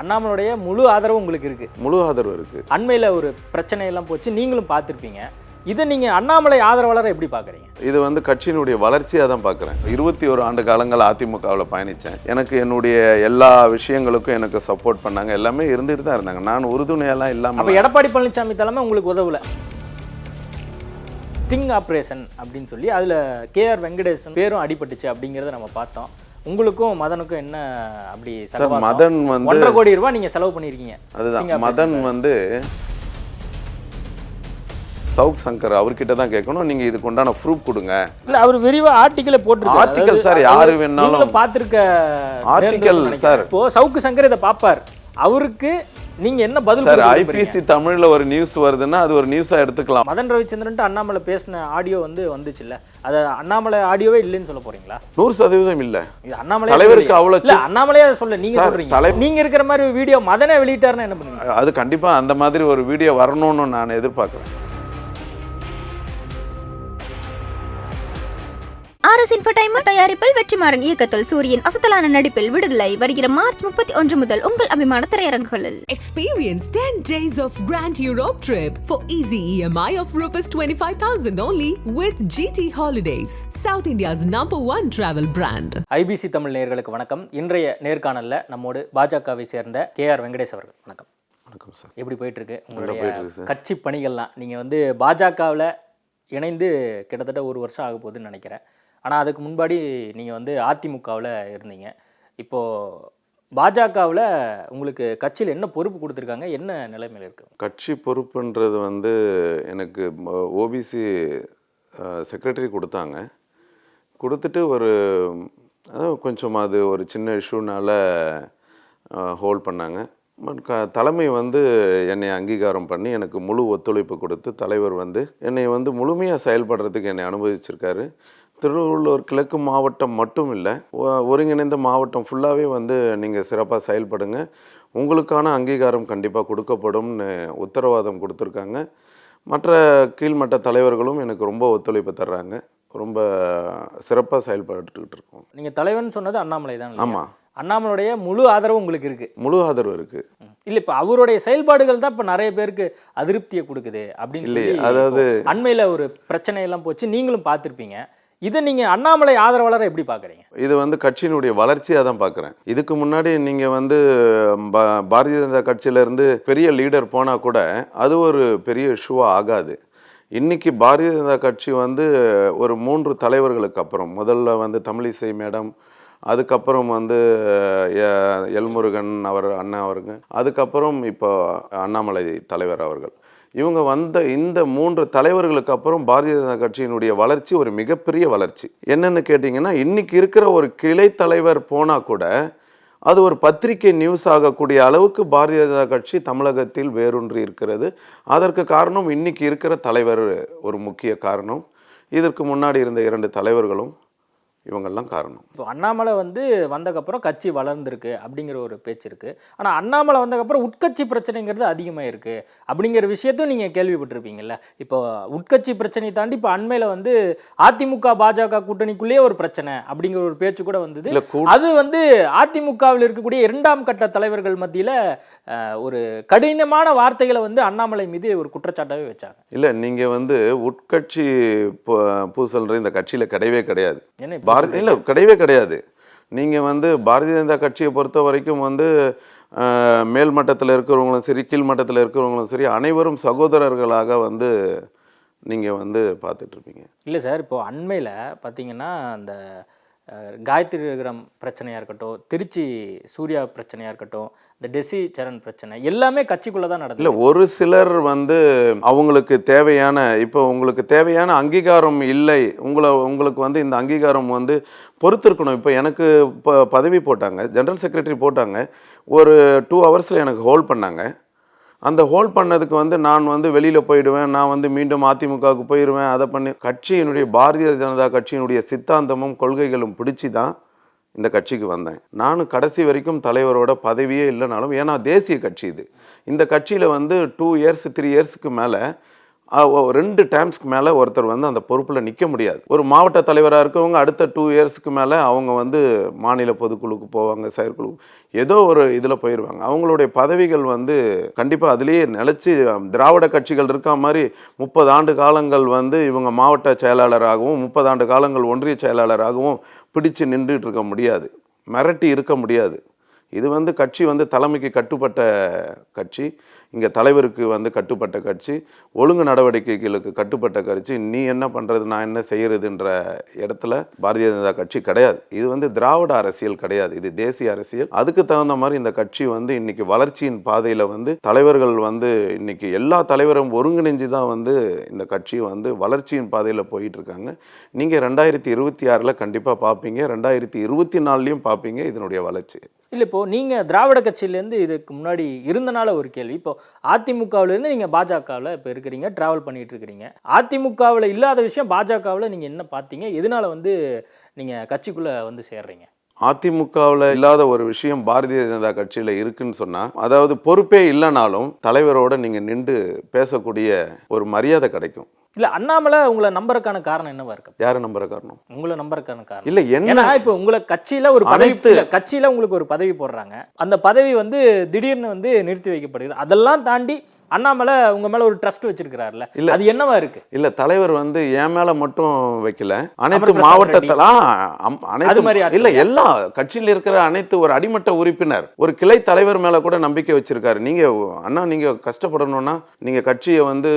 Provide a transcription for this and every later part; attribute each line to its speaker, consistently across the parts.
Speaker 1: அண்ணாமலையுடைய முழு ஆதரவு உங்களுக்கு இருக்கு.
Speaker 2: முழு ஆதரவு இருக்கு.
Speaker 1: அண்மையில் ஒரு பிரச்சனை எல்லாம் போச்சு நீங்களும் பார்த்துருப்பீங்க. இதை நீங்க அண்ணாமலை ஆதரவாளரை எப்படி பார்க்குறீங்க?
Speaker 2: இது வந்து கட்சியினுடைய வளர்ச்சியாக தான் பார்க்குறேன். இருபத்தி ஒரு ஆண்டு காலங்கள் அதிமுகவில் பயணித்தேன் எனக்கு என்னுடைய எல்லா விஷயங்களுக்கும் எனக்கு சப்போர்ட் பண்ணாங்க. எல்லாமே இருந்துட்டு தான் இருந்தாங்க. நான் உறுதுணையெல்லாம்
Speaker 1: அப்போ
Speaker 2: இல்லாமல்
Speaker 1: எடப்பாடி பழனிசாமி தலைமை உங்களுக்கு உதவல? ஸ்டிங் ஆப்ரேஷன் அப்படின்னு சொல்லி அதில் கேஆர் வெங்கடேசன் பேரும் அடிபட்டுச்சு அப்படிங்கிறத நம்ம பார்த்தோம். உங்களுக்கும் மதனுக்கும் என்ன அப்படி
Speaker 2: சார்? மதன் வந்து
Speaker 1: ஒன்றரை கோடி ரூபாய் நீங்க செலவு பண்ணியிருக்கீங்க sting
Speaker 2: அதுதான் மதன். வந்து சவுக் சங்கர் அவர்கிட்ட தான் கேட்கணும் நீங்கள் இதுக்கு உண்டான ப்ரூஃப் கொடுங்க
Speaker 1: இல்ல அவர் விரிவா ஆர்டிக்கலே
Speaker 2: Article
Speaker 1: அதாவது
Speaker 2: சார், யாரு வேணாலும்
Speaker 1: நேர்ந்தவர்னு நினைக்கிறேன்.
Speaker 2: சார்.
Speaker 1: இப்போ சவுக்கு சங்கர் இதை பார்ப்பார் அவருக்கு நீங்க என்ன பதில்
Speaker 2: சார் ஐபிசி? தமிழ்ல ஒரு நியூஸ் வருதுன்னா அது ஒரு நியூஸாக எடுத்துக்கலாம்.
Speaker 1: மதன் ரவிச்சந்திரன்ட்டு அண்ணாமலை பேசின ஆடியோ வந்து வந்துச்சுல்ல. அது அண்ணாமலை ஆடியோவே இல்லைன்னு சொல்ல போறீங்களா?
Speaker 2: நூறு சதவீதம் இல்லை.
Speaker 1: இது அண்ணாமலை
Speaker 2: தலைவருக்கு அவ்வளவு
Speaker 1: இல்ல அண்ணாமலையே சொல்ல நீங்க சொல்றீங்க. நீங்க இருக்கிற மாதிரி வீடியோ மதனே வெளியிட்டாருன்னா என்ன பண்ணுவீங்க?
Speaker 2: அது கண்டிப்பாக அந்த மாதிரி ஒரு வீடியோ வரணும்னு நான் எதிர்பார்க்குறேன்.
Speaker 3: ஆர்எஸ் இன்ஃபர்டைன்மெண்ட் தயாரிப்பில் வெற்றிமாறன் இயக்கத்தில் சூரியன் அசத்தலான நடிப்பில் விடுதலை. வருகிற மார்ச் முப்பத்தி ஒன்று முதல் உங்கள் அபிமான திரையரங்குகளில்.
Speaker 4: Experience 10 days of Grand Europe trip for easy EMI of Rs 25,000 only with GT Holidays, South India's number one travel brand.
Speaker 1: IPC Tamil நேயர்களுக்கு வணக்கம். இன்றைய நேர்காணல்ல நம்மோடு பாஜகவை சேர்ந்த கே ஆர் வெங்கடேஷ் அவர்கள். வணக்கம்.
Speaker 2: வணக்கம் சார்.
Speaker 1: எப்படி போயிட்டு இருக்கு உங்களுடைய. கட்சி பணிகள்லாம்? நீங்க வந்து பாஜகவில் இணைந்து கிட்டத்தட்ட ஒரு வருஷம் ஆக போகுதுன்னு நினைக்கிறேன். ஆனால் அதுக்கு முன்பாடி நீங்கள் வந்து அதிமுகவில் இருந்தீங்க. இப்போது பாஜகவில் உங்களுக்கு கட்சியில் என்ன பொறுப்பு கொடுத்துருக்காங்க? என்ன நிலைமையில் இருக்கு?
Speaker 2: கட்சி பொறுப்புன்றது வந்து எனக்கு ஓபிசி செக்ரட்டரி கொடுத்தாங்க. கொடுத்துட்டு ஒரு அதாவது கொஞ்சம் அது ஒரு சின்ன இஷ்யூனால் ஹோல்ட் பண்ணாங்க. க தலைமை வந்து என்னை அங்கீகாரம் பண்ணி எனக்கு முழு ஒத்துழைப்பு கொடுத்து தலைவர் வந்து என்னை வந்து முழுமையாக செயல்படுறதுக்கு என்னை அனுமதிச்சிருக்காரு. திருவள்ளூர் கிழக்கு மாவட்டம் மட்டும் இல்லை ஒருங்கிணைந்த மாவட்டம் ஃபுல்லாகவே வந்து நீங்கள் சிறப்பாக செயல்படுங்க. உங்களுக்கான அங்கீகாரம் கண்டிப்பாக கொடுக்கப்படும்னு உத்தரவாதம் கொடுத்துருக்காங்க. மற்ற கீழ்மட்ட தலைவர்களும் எனக்கு ரொம்ப ஒத்துழைப்பு தர்றாங்க. ரொம்ப சிறப்பாக செயல்பட்டுக்கிட்டு இருக்கோம்.
Speaker 1: நீங்க தலைவன் சொன்னது அண்ணாமலை தான்?
Speaker 2: ஆமாம்
Speaker 1: அண்ணாமலையுடைய முழு ஆதரவு உங்களுக்கு இருக்கு.
Speaker 2: முழு ஆதரவு இருக்குது
Speaker 1: இல்ல இப்ப அவருடைய செயல்பாடுகள் தான் இப்ப நிறைய பேருக்கு அதிருப்தியை கொடுக்குது அப்படின்னு சொல்லி
Speaker 2: அதாவது-
Speaker 1: அண்மையில ஒரு பிரச்சனை எல்லாம் போச்சு. நீங்களும் பார்த்திருப்பீங்க. இதை நீங்கள் அண்ணாமலை ஆதரவாளரை எப்படி பார்க்குறீங்க?
Speaker 2: இது வந்து கட்சியினுடைய வளர்ச்சியாக தான் பார்க்குறேன். இதுக்கு முன்னாடி நீங்கள் வந்து பாரதிய ஜனதா கட்சியிலேருந்து பெரிய லீடர் போனால் கூட அது ஒரு பெரிய இஷ்யூவாக ஆகாது. இன்றைக்கி பாரதிய ஜனதா கட்சி வந்து ஒரு மூன்று தலைவர்களுக்கு அப்புறம் முதல்ல வந்து தமிழிசை மேடம் அதுக்கப்புறம் வந்து எல்முருகன் அவர் அண்ணா அவருங்க அதுக்கப்புறம் இப்போ அண்ணாமலை தலைவர் அவர்கள். இவங்க வந்த இந்த மூன்று தலைவர்களுக்கு அப்புறம் பாரதிய ஜனதா கட்சியினுடைய வளர்ச்சி ஒரு மிகப்பெரிய வளர்ச்சி. என்னென்னு கேட்டிங்கன்னா இன்றைக்கி இருக்கிற ஒரு கிளை தலைவர் போனால் கூட அது ஒரு பத்திரிகை நியூஸ் ஆகக்கூடிய அளவுக்கு பாரதிய ஜனதா கட்சி தமிழகத்தில் வேரூன்றி இருக்கிறது. அதற்கு காரணம் இன்னைக்கு இருக்கிற தலைவர் ஒரு முக்கிய காரணம். இதற்கு முன்னாடி இருந்த இரண்டு தலைவர்களும் இவங்கெல்லாம் காரணம்.
Speaker 1: இப்போ அண்ணாமலை வந்து வந்தக்கப்புறம் கட்சி வளர்ந்துருக்கு அப்படிங்கிற ஒரு பேச்சு இருக்கு. ஆனா அண்ணாமலை வந்தக்கப்புறம் உட்கட்சி பிரச்சனைங்கிறது அதிகமாக இருக்கு அப்படிங்கிற விஷயத்தையும் நீங்க கேள்விப்பட்டிருப்பீங்கல்ல. இப்போ உட்கட்சி பிரச்சனையை தாண்டி இப்போ அண்மையில வந்து அதிமுக பாஜக கூட்டணிக்குள்ளேயே ஒரு பிரச்சனை அப்படிங்கிற ஒரு பேச்சு கூட வந்தது. அது வந்து அதிமுகவில் இருக்கக்கூடிய இரண்டாம் கட்ட தலைவர்கள் மத்தியில ஒரு கடினமான வார்த்தைகளை வந்து அண்ணாமலை மீது ஒரு குற்றச்சாட்டாவே வச்சாங்க.
Speaker 2: இல்லை நீங்கள் வந்து உட்கட்சி பூசல்ன்ற இந்த கட்சியில் கிடையவே கிடையாது.
Speaker 1: என்ன
Speaker 2: பாரதி இல்லை கிடையவே கிடையாது. நீங்கள் வந்து பாரதிய ஜனதா கட்சியை பொறுத்த வரைக்கும் வந்து மேல் மட்டத்தில் இருக்கிறவங்களும் சரி கீழ் மட்டத்தில் இருக்கிறவங்களும் சரி அனைவரும் சகோதரர்களாக வந்து நீங்கள் வந்து பார்த்துட்டு இருப்பீங்க.
Speaker 1: இல்லை சார் இப்போ அண்மையில் பார்த்தீங்கன்னா அந்த காயத்ரி விக்ரம் பிரச்சனையாக இருக்கட்டும் திருச்சி சூர்யா பிரச்சனையாக இருக்கட்டும் இந்த டெசி சரண் பிரச்சனை எல்லாமே கட்சிக்குள்ளே தான்
Speaker 2: இல்லை
Speaker 1: நடந்தது
Speaker 2: ஒரு சிலர் வந்து அவங்களுக்கு தேவையான இப்போ உங்களுக்கு தேவையான அங்கீகாரம் இல்லை உங்களை உங்களுக்கு வந்து இந்த அங்கீகாரம் வந்து பொறுத்திருக்கணும். இப்போ எனக்கு இப்போ பதவி போட்டாங்க ஜெனரல் செக்ரட்டரி போட்டாங்க ஒரு டூ ஹவர்ஸில் எனக்கு ஹோல்ட் பண்ணாங்க. அந்த ஹோல்ட் பண்ணதுக்கு வந்து நான் வந்து வெளியில் போயிடுவேன் நான் வந்து மீண்டும் அதிமுகவுக்கு போயிடுவேன் அதை பண்ணி கட்சியினுடைய பாரதிய ஜனதா கட்சியினுடைய சித்தாந்தமும் கொள்கைகளும் பிடிச்சி தான் இந்த கட்சிக்கு வந்தேன். நானும் கடைசி வரைக்கும் தலைவரோட பதவியே இல்லைனாலும் ஏன்னா தேசிய கட்சி இது. இந்த கட்சியில் வந்து டூ இயர்ஸ் த்ரீ இயர்ஸுக்கு மேலே ரெண்டு டைம்ஸ்க்கு மேலே ஒருத்தர் வந்து அந்த பொறுப்பில் நிற்க முடியாது. ஒரு மாவட்ட தலைவராக இருக்கவங்க அடுத்த டூ இயர்ஸ்க்கு மேலே அவங்க வந்து மாநில பொதுக்குழுக்கு போவாங்க செயற்குழு ஏதோ ஒரு இதில் போயிடுவாங்க. அவங்களுடைய பதவிகள் வந்து கண்டிப்பாக அதுலேயே நிலச்சி திராவிட கட்சிகள் இருக்க மாதிரி முப்பது ஆண்டு காலங்கள் வந்து இவங்க மாவட்ட செயலாளராகவும் முப்பது ஆண்டு காலங்கள் ஒன்றிய செயலாளராகவும் பிடிச்சு நின்றுட்டு இருக்க முடியாது. மிரட்டி இருக்க முடியாது. இது வந்து கட்சி வந்து தலைமைக்கு கட்டுப்பட்ட கட்சி. இங்கே தலைவருக்கு வந்து கட்டுப்பட்ட கட்சி ஒழுங்கு நடவடிக்கைகளுக்கு கட்டுப்பட்ட கட்சி நீ என்ன பண்ணுறது நான் என்ன செய்கிறதுன்ற இடத்துல பாரதிய ஜனதா கட்சி கிடையாது. இது வந்து திராவிட அரசியல் கிடையாது. இது தேசிய அரசியல். அதுக்கு தகுந்த மாதிரி இந்த கட்சி வந்து இன்னைக்கு வளர்ச்சியின் பாதையில் வந்து தலைவர்கள் வந்து இன்னைக்கு எல்லா தலைவரும் ஒருங்கிணைஞ்சு தான் வந்து இந்த கட்சி வந்து வளர்ச்சியின் பாதையில் போயிட்டு இருக்காங்க நீங்கள் ரெண்டாயிரத்தி இருபத்தி ஆறில் கண்டிப்பாக பார்ப்பீங்க ரெண்டாயிரத்தி இருபத்தி நாலுலையும் பார்ப்பீங்க இதனுடைய வளர்ச்சி.
Speaker 1: இல்லை இப்போ நீங்கள் திராவிட கட்சியிலேருந்து இதுக்கு முன்னாடி இருந்தனால ஒரு கேள்வி. இப்போ அதிமுகவிலேருந்து நீங்கள் பாஜகவில் இப்போ இருக்கிறீங்க ட்ராவல் பண்ணிகிட்டு இருக்கிறீங்க. அதிமுகவில் இல்லாத விஷயம் பாஜகவில் நீங்கள் என்ன பார்த்தீங்க எதனால் வந்து நீங்கள் கட்சிக்குள்ளே வந்து சேர்றீங்க?
Speaker 2: அதிமுகவில் இல்லாத ஒரு விஷயம் பாரதிய ஜனதா கட்சியில் இருக்குன்னு சொன்னால் அதாவது பொறுப்பே இல்லைனாலும் தலைவரோட நீங்கள் நின்று பேசக்கூடிய ஒரு மரியாதை கிடைக்கும்.
Speaker 1: இல்ல அண்ணாமலை உங்களை நம்பருக்கான காரணம் என்னவா இருக்கு?
Speaker 2: யாரை நம்புற காரணம்?
Speaker 1: உங்களை நம்பருக்கான காரணம்.
Speaker 2: இல்லை என்ன?
Speaker 1: இப்போ உங்களை கட்சியில ஒரு பதவி கட்சியில உங்களுக்கு ஒரு பதவி போடுறாங்க. அந்த பதவி வந்து திடீர்னு வந்து நிறுத்தி வைக்கப்படுது அதெல்லாம் தாண்டி அண்ணாமலை உங்க மேல ஒரு ட்ரஸ்ட் வச்சிருக்கிறாருல்ல.
Speaker 2: இல்ல.
Speaker 1: அது என்னவா இருக்கு?
Speaker 2: இல்ல தலைவர் வந்து என் மேல மட்டும் வைக்கல. அனைத்து
Speaker 1: பிரசாத்
Speaker 2: மாவட்டத்தில்
Speaker 1: அது
Speaker 2: அனைத்து
Speaker 1: மாதிரி.
Speaker 2: இல்ல எல்லா கட்சியில் இருக்கிற அனைத்து ஒரு அடிமட்ட உறுப்பினர் ஒரு கிளை தலைவர் மேல கூட நம்பிக்கை வச்சிருக்காரு. நீங்க அண்ணா நீங்க கஷ்டப்படணும்னா நீங்க கட்சியை வந்து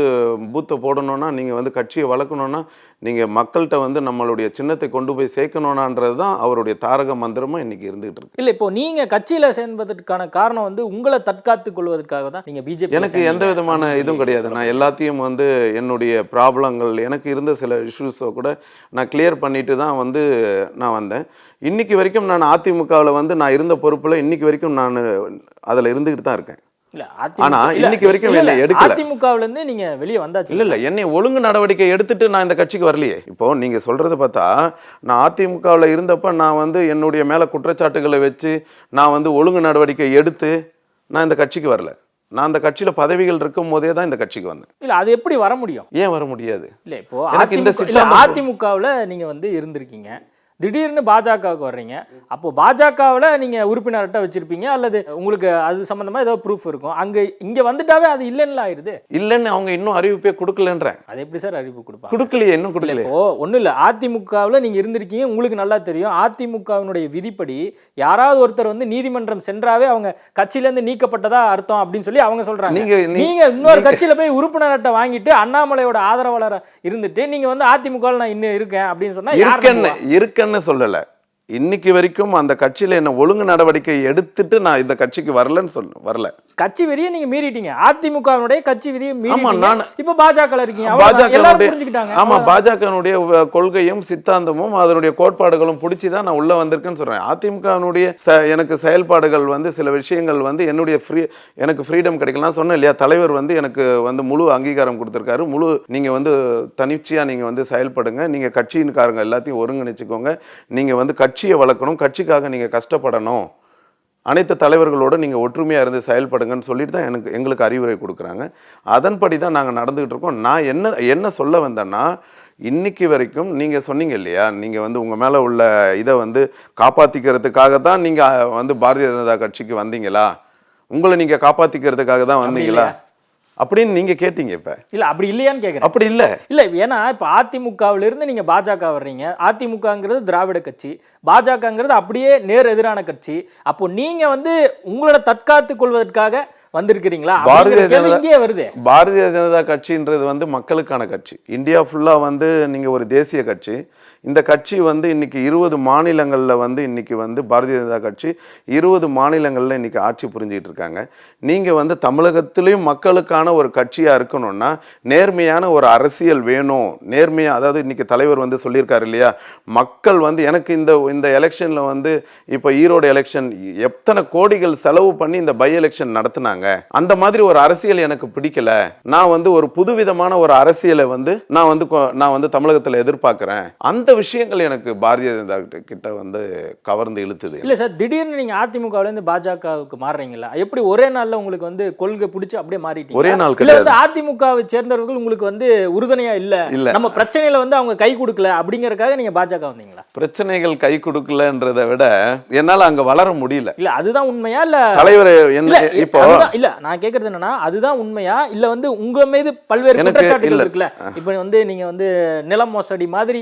Speaker 2: பூத்தை போடணும்னா நீங்க வந்து கட்சியை வளர்க்கணும்னா நீங்க மக்கள்கிட்ட வந்து நம்மளுடைய சின்னத்தை கொண்டு போய் சேர்க்கணும்னான்றது தான் அவருடைய தாரக மந்திரமா இன்னைக்கு இருந்துகிட்டு இருக்கு.
Speaker 1: இல்ல இப்போ நீங்க கட்சியில சேர்ந்ததற்கான காரணம் வந்து உங்களை தற்காத்துக் கொள்வதற்காக தான் நீங்க பிஜேபி
Speaker 2: எனக்கு எந்த விதமான இதுவும் கிடையாது. நான் எல்லாத்தையும் வந்து என்னுடைய ப்ராப்ளங்கள் எனக்கு இருந்த சில இஷ்யூஸை கூட நான் கிளியர் பண்ணிட்டு தான் வந்து நான் வந்தேன். இன்னைக்கு வரைக்கும் நான் அதிமுகவில் வந்து நான் இருந்த பொறுப்பில் இன்னைக்கு வரைக்கும் நான் அதில் இருந்துக்கிட்டு தான் இருக்கேன். ஆனா, இன்னைக்கு வரைக்கும்
Speaker 1: இல்ல,
Speaker 2: எடுக்கல.
Speaker 1: அதிமுகவுல இருந்து நீங்க வெளியே வந்தாச்சு.
Speaker 2: இல்லை இல்லை என்னை ஒழுங்கு நடவடிக்கை எடுத்துட்டு நான் இந்த கட்சிக்கு வரலையே. இப்போ நீங்கள் சொல்கிறத பார்த்தா நான் அதிமுகவில் இருந்தப்ப நான் வந்து என்னுடைய மேலே குற்றச்சாட்டுகளை வச்சு நான் வந்து ஒழுங்கு நடவடிக்கை எடுத்து நான் இந்த கட்சிக்கு வரல. நான் அந்த கட்சியில் பதவிகள் இருக்கும் போதே தான் இந்த கட்சிக்கு வந்தேன்.
Speaker 1: இல்ல அது எப்படி வர முடியும்?
Speaker 2: ஏன் வர முடியாது?
Speaker 1: இல்ல இப்போ அதிமுக அதிமுகவுல நீங்க வந்து இருந்திருக்கீங்க. திடீர்னு பாஜகவுக்கு வர்றீங்க. அப்போ பாஜகவுல நீங்க உறுப்பினர்கிட்ட வச்சிருப்பீங்க அல்லது உங்களுக்கு அது சம்பந்தமா ஏதோ ப்ரூஃப் இருக்கும். அங்க இங்க வந்துட்டாவே அது இல்லைன்னு ஆயிருது.
Speaker 2: இல்லைன்னு அவங்க இன்னும் அறிவிப்பே கொடுக்கலன்றேன்
Speaker 1: அது எப்படி சார் அறிவிப்பு கொடுப்பாங்க?
Speaker 2: கொடுக்கலையே இன்னும் கொடுக்கலையே?
Speaker 1: இப்போ ஒண்ணும் இல்ல. அதிமுகவுல நீங்க இருந்திருக்கீங்க உங்களுக்கு நல்லா தெரியும். அதிமுகவினுடைய விதிப்படி யாராவது ஒருத்தர் வந்து நீதிமன்றம் சென்றாவே அவங்க கட்சியில இருந்து நீக்கப்பட்டதா அர்த்தம் அப்படின்னு சொல்லி அவங்க சொல்றாங்க.
Speaker 2: நீங்க நீ-
Speaker 1: நீங்க இன்னொரு கட்சியில போய் உறுப்பினர் அட்டை வாங்கிட்டு அண்ணாமலையோட ஆதரவாளரா இருந்துட்டு நீங்க வந்து அதிமுக நான் இன்னும் இருக்கேன் அப்படின்னு சொன்னா யார்
Speaker 2: இருக்கன்னு
Speaker 1: நம்புவா?
Speaker 2: இல்லைன்னு சொல்லலை. இன்னைக்கு வரைக்கும் அந்த கட்சியில என்ன ஒழுங்கு நடவடிக்கை எடுத்துட்டு நான் இந்த கட்சிக்கு வரலன்னு சொல்ல வரல.
Speaker 1: கட்சி விதியை நீங்க மீறிட்டீங்க. அதிமுகவினுடைய கட்சி விதியை மீறிட்டீங்க.
Speaker 2: நான்-
Speaker 1: இப்ப பாஜக இருக்கீங்க.
Speaker 2: பாஜக ஆமா பாஜகனுடைய கொள்கையும் சித்தாந்தமும் அதனுடைய கோட்பாடுகளும் பிடிச்சி தான் நான் உள்ள வந்திருக்கேன்னு சொல்றேன். அதிமுகவினுடைய ச எனக்கு செயல்பாடுகள் வந்து சில விஷயங்கள் வந்து என்னுடைய ஃப்ரீ எனக்கு ஃப்ரீடம் கிடைக்கல நான் சொன்னேன் இல்லையா? தலைவர் வந்து எனக்கு வந்து முழு அங்கீகாரம் கொடுத்துருக்காரு. முழு நீங்க வந்து தனிச்சையா நீங்க வந்து செயல்படுங்க. நீங்க கட்சியின்காரங்க எல்லாத்தையும் ஒருங்கிணைச்சுக்கோங்க. நீங்க வந்து கட்சியை வளர்க்கணும் கட்சிக்காக நீங்க கஷ்டப்படணும். அனைத்து தலைவர்களோட நீங்கள் ஒற்றுமையாக இருந்து செயல்படுங்கன்னு சொல்லிட்டு தான் எனக்கு எங்களுக்கு அறிவுரை கொடுக்குறாங்க. அதன்படி தான் நாங்கள் நடந்துகிட்டு இருக்கோம். நான் என்ன என்ன சொல்ல வந்தேன்னா இன்னைக்கு வரைக்கும் நீங்கள் சொன்னீங்க இல்லையா நீங்கள் வந்து உங்கள் மேலே உள்ள இதை வந்து காப்பாற்றிக்கிறதுக்காக தான் நீங்கள் வந்து பாரதிய ஜனதா கட்சிக்கு வந்தீங்களா? உங்களை நீங்கள் காப்பாற்றிக்கிறதுக்காக தான் வந்தீங்களா? அப்படின்னு நீங்கள் கேட்டீங்க இப்போ.
Speaker 1: இல்ல அப்படி இல்லையான்னு கேக்குறேன்.
Speaker 2: அப்படி இல்லை.
Speaker 1: இல்ல ஏன்னா இப்ப அதிமுகவில இருந்து நீங்க பாஜக வர்றீங்க. அதிமுகங்கிறது திராவிட கட்சி. பாஜகங்கிறது அப்படியே நேர் எதிரான கட்சி. அப்போ நீங்க வந்து உங்களோட தற்காத்துக் கொள்வதற்காக வந்திருக்கிறீங்களா?
Speaker 2: பாரதிய ஜனதா-
Speaker 1: வருது.
Speaker 2: பாரதிய ஜனதா கட்சின்றது வந்து மக்களுக்கான கட்சி. இந்தியா ஃபுல்லாக வந்து நீங்கள் ஒரு தேசிய கட்சி. இந்த கட்சி வந்து இன்னைக்கு இருபது மாநிலங்களில் வந்து இன்றைக்கி வந்து பாரதிய ஜனதா கட்சி இருபது மாநிலங்களில் இன்றைக்கி ஆட்சி புரிஞ்சிகிட்டு இருக்காங்க. நீங்கள் வந்து தமிழகத்திலையும் மக்களுக்கான ஒரு கட்சியாக இருக்கணும்னா நேர்மையான ஒரு அரசியல் வேணும். நேர்மையாக அதாவது இன்றைக்கி தலைவர் வந்து சொல்லியிருக்காரு இல்லையா? மக்கள் வந்து எனக்கு இந்த இந்த எலெக்ஷனில் வந்து இப்போ ஈரோடு எலெக்ஷன் எத்தனை கோடிகள் செலவு பண்ணி இந்த பை எலெக்ஷன் நடத்துனாங்க? அந்த மாதிரி ஒரு அரசியல் எனக்கு பிடிக்கல. நான் வந்து ஒரு புதுவிதமான ஒரு அரசியலை வந்து நான் வந்து நான் வந்து தமிழகத்தில் எதிர்பார்க்குறேன். அந்த விஷயங்கள் எனக்கு பாரதிய ஜனதா கிட்ட- வந்து கவர்ந்து இழுத்துது.
Speaker 1: இல்ல சார் திடீர்னு நீங்க அதிமுகவுல இருந்து பாஜகவுக்கு மாறுறீங்களா எப்படி ஒரே நாள்ல உங்களுக்கு வந்து கொள்கை பிடிச்சி அப்படியே மாறிட்டீங்க
Speaker 2: ஒரே நாள்
Speaker 1: இல்ல வந்து அதிமுகவை சேர்ந்தவர்கள் உங்களுக்கு வந்து உறுதுணையா இல்ல?
Speaker 2: இல்ல.
Speaker 1: நம்ம பிரச்சனையில வந்து அவங்க கை கொடுக்கல அப்படிங்கறதுக்காக நீங்க பாஜக வந்தீங்களா?
Speaker 2: பிரச்சனைகள் கை கொடுக்கலன்றதை விட என்னால அங்க வளர முடியல.
Speaker 1: இல்ல அதுதான் உண்மையா இல்ல?
Speaker 2: தலைவர் என்ன இப்போ
Speaker 1: இல்ல நான் கேக்குறது என்னன்னா அதுதான் உண்மையா? இல்ல வந்து உங்க மீது பல்வேறு குற்றச்சாட்டுகள். இருக்குல்ல? இப்போ வந்து நீங்க வந்து நிலம் மோசடி மாதிரி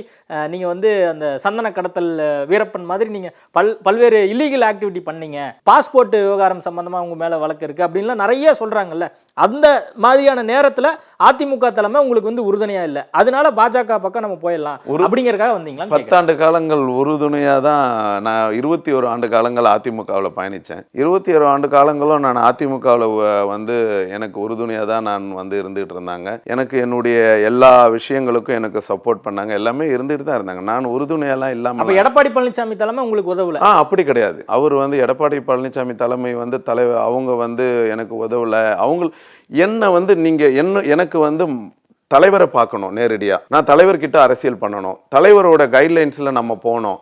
Speaker 1: அஹ், நீங்க வந்து அந்த சந்தன கடத்தல் வீரப்பன் மாதிரி நீங்க பல் பல்வேறு இல்லீகல் ஆக்டிவிட்டி பண்ணீங்க. பாஸ்போர்ட் விவகாரம் சம்பந்தமா உங்க மேல வழக்கு இருக்கு அப்படின்லாம் நிறைய சொல்றாங்கல்ல. அந்த மாதிரியான நேரத்துல அதிமுக தலைமை உங்களுக்கு வந்து உறுதுணையா இல்ல. அதனால பாஜக பக்கம் நம்ம போயிடலாம். அப்படிங்கறதுக்காக வந்தீங்களா
Speaker 2: பத்தாண்டு காலங்கள் உறுதுணையாக தான் நான் இருபத்தி ஒரு ஆண்டு காலங்கள் அதிமுகவில் பயணித்தேன் இருபத்தி ஒரு ஆண்டு காலங்களும் நான் அதிமுகவில் வந்து எனக்கு உறுதுணையாக தான் நான் வந்து இருந்துகிட்டு இருந்தாங்க. எனக்கு என்னுடைய எல்லா விஷயங்களுக்கும் எனக்கு சப்போர்ட் பண்ணாங்க. எல்லாமே இருந்துகிட்டு தான் இருந்தாங்க. நான் உறுதுணையெல்லாம் இல்லாமல்
Speaker 1: எடப்பாடி பழனிசாமி தலைமை உங்களுக்கு உதவல?
Speaker 2: ஆ அப்படி கிடையாது. அவர் வந்து எடப்பாடி பழனிசாமி தலைமை வந்து தலைவர் அவங்க வந்து எனக்கு உதவல. அவங்க என்ன வந்து நீங்கள் என்ன எனக்கு வந்து தலைவரை பார்க்கணும் நேரடியாக நான் தலைவர்கிட்ட அரசியல் பண்ணணும். தலைவரோட கைட்லைன்ஸில் நம்ம போனோம்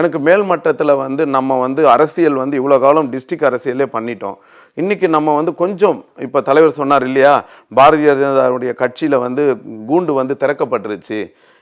Speaker 2: எனக்கு மேல் மட்டத்தில் வந்து நம்ம வந்து அரசியல் வந்து இவ்வளோ காலம் டிஸ்ட்ரிக்ட் அரசியலே பண்ணிட்டோம். இன்னைக்கு நம்ம வந்து கொஞ்சம் இப்போ தலைவர் சொன்னார் இல்லையா? பாரதிய ஜனதாவுடைய கட்சியில் வந்து கூண்டு வந்து திறக்கப்பட்டுருச்சு.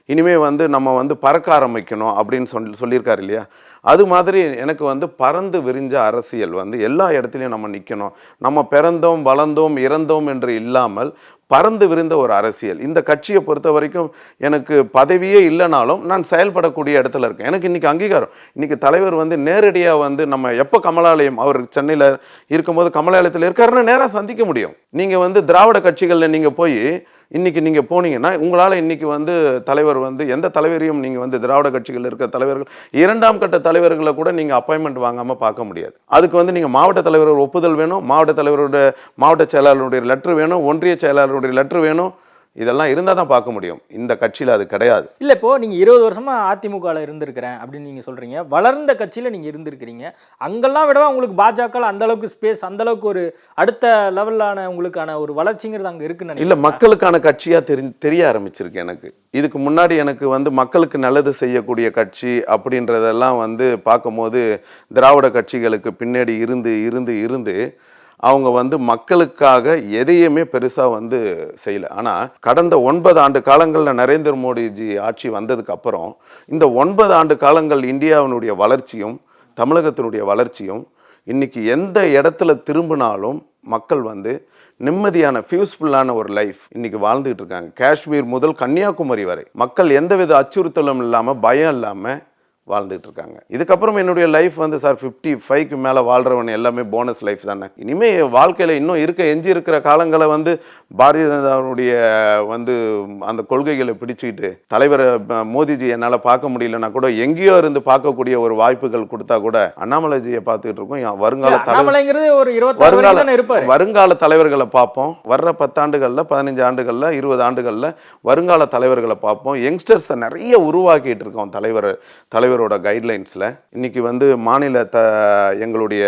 Speaker 2: இனிமே வந்து நம்ம வந்து பறக்க ஆரம்பிக்கணும் அப்படின்னு சொல்லி சொல்லியிருக்காரு இல்லையா? அது மாதிரி எனக்கு வந்து பறந்து விரிஞ்ச அரசியல் வந்து எல்லா இடத்துலையும் நம்ம நிற்கணும் நம்ம பிறந்தோம் வளர்ந்தோம் இறந்தோம் என்று இல்லாமல் பறந்து விரிந்த ஒரு அரசியல். இந்த கட்சியை பொறுத்த வரைக்கும் எனக்கு பதவியே இல்லைனாலும் நான் செயல்படக்கூடிய இடத்துல இருக்கேன். எனக்கு இன்னைக்கு அங்கீகாரம். இன்னைக்கு தலைவர் வந்து நேரடியாக வந்து நம்ம எப்போ கமலாலயம் அவர் சென்னையில் இருக்கும்போது கமலாலயத்தில் இருக்காருன்னு நேராக சந்திக்க முடியும். நீங்கள் வந்து திராவிட கட்சிகளில் நீங்கள் போய் இன்னைக்கு நீங்கள் போனீங்கன்னா உங்களால் இன்னைக்கு வந்து தலைவர் வந்து எந்த தலைவரையும் நீங்கள் வந்து திராவிட கட்சிகளில் இருக்க தலைவர்கள் இரண்டாம் கட்ட தலைவர்களை கூட நீங்கள் அப்பாயின்மெண்ட் வாங்காமல் பார்க்க முடியாது. அதுக்கு வந்து நீங்கள் மாவட்ட தலைவர்கள் ஒப்புதல் வேணும் மாவட்ட தலைவரோட மாவட்ட செயலாளருடைய லெட்ரு வேணும் ஒன்றிய செயலாளர் செயலாளருடைய லெட்ரு வேணும். இதெல்லாம் இருந்தால் தான் பார்க்க முடியும். இந்த கட்சியில் அது கிடையாது.
Speaker 1: இல்ல இப்போ நீங்க இருபது வருஷமா அதிமுகவில் இருந்திருக்கிறேன் அப்படின்னு நீங்க சொல்றீங்க. வளர்ந்த கட்சியில நீங்க இருந்திருக்கிறீங்க. அங்கெல்லாம் விடவா உங்களுக்கு பாஜக அந்த அளவுக்கு ஸ்பேஸ் அந்த அளவுக்கு ஒரு அடுத்த லெவலான உங்களுக்கான ஒரு வளர்ச்சிங்கிறது அங்க இருக்குன்னு
Speaker 2: இல்லை மக்களுக்கான கட்சியாக தெரி தெரிய ஆரம்பிச்சிருக்கு எனக்கு. இதுக்கு முன்னாடி எனக்கு வந்து மக்களுக்கு நல்லது செய்யக்கூடிய கட்சி அப்படின்றதெல்லாம் வந்து பார்க்கும்போது திராவிட கட்சிகளுக்கு பின்னாடி இருந்து இருந்து இருந்து அவங்க வந்து மக்களுக்காக எதையுமே பெருசாக வந்து செய்யல. ஆனால் கடந்த ஒன்பது ஆண்டு காலங்களில் நரேந்திர மோடிஜி ஆட்சி வந்ததுக்கு அப்புறம் இந்த ஒன்பது ஆண்டு காலங்கள் இந்தியாவினுடைய வளர்ச்சியும் தமிழகத்தினுடைய வளர்ச்சியும் இன்னைக்கு எந்த இடத்துல திரும்பினாலும் மக்கள் வந்து நிம்மதியான ஃபியூஸ்ஃபுல்லான ஒரு லைஃப் இன்னைக்கு வாழ்ந்துகிட்டு இருக்காங்க. காஷ்மீர் முதல் கன்னியாகுமரி வரை மக்கள் எந்தவித அச்சுறுத்தலும் இல்லாமல் பயம் இல்லாமல் வாழ்ந்துட்டு இருக்காங்க இதுக்கப்புறம் என்னுடைய லைஃப் வந்து சார் ஃபிஃப்டி ஃபைவ்க்கு மேலே வாழ்கிறவன் எல்லாமே போனஸ் லைஃப் தானே. இனிமே வாழ்க்கையில் இன்னும் இருக்க எஞ்சி இருக்கிற காலங்களை வந்து பாரதிய ஜனதாவுடைய வந்து அந்த கொள்கைகளை பிடிச்சிக்கிட்டு தலைவரை மோடிஜி என்னால் பார்க்க முடியலன்னா கூட எங்கேயோ இருந்து பார்க்கக்கூடிய ஒரு வாய்ப்புகள் கொடுத்தா கூட அண்ணாமலைஜியை பார்த்துக்கிட்டு இருக்கோம் வருங்கால தலைவர் வருங்கால வருங்கால தலைவர்களை பார்ப்போம். வர்ற பத்தாண்டுகளில் பதினஞ்சு ஆண்டுகளில் இருபது ஆண்டுகளில் வருங்கால தலைவர்களை பார்ப்போம். யங்ஸ்டர்ஸை நிறைய உருவாக்கிட்டு இருக்கோம் தலைவர் தலைவரோட கைட்லைன்ஸில் இன்னைக்கு வந்து மாநில த எங்களுடைய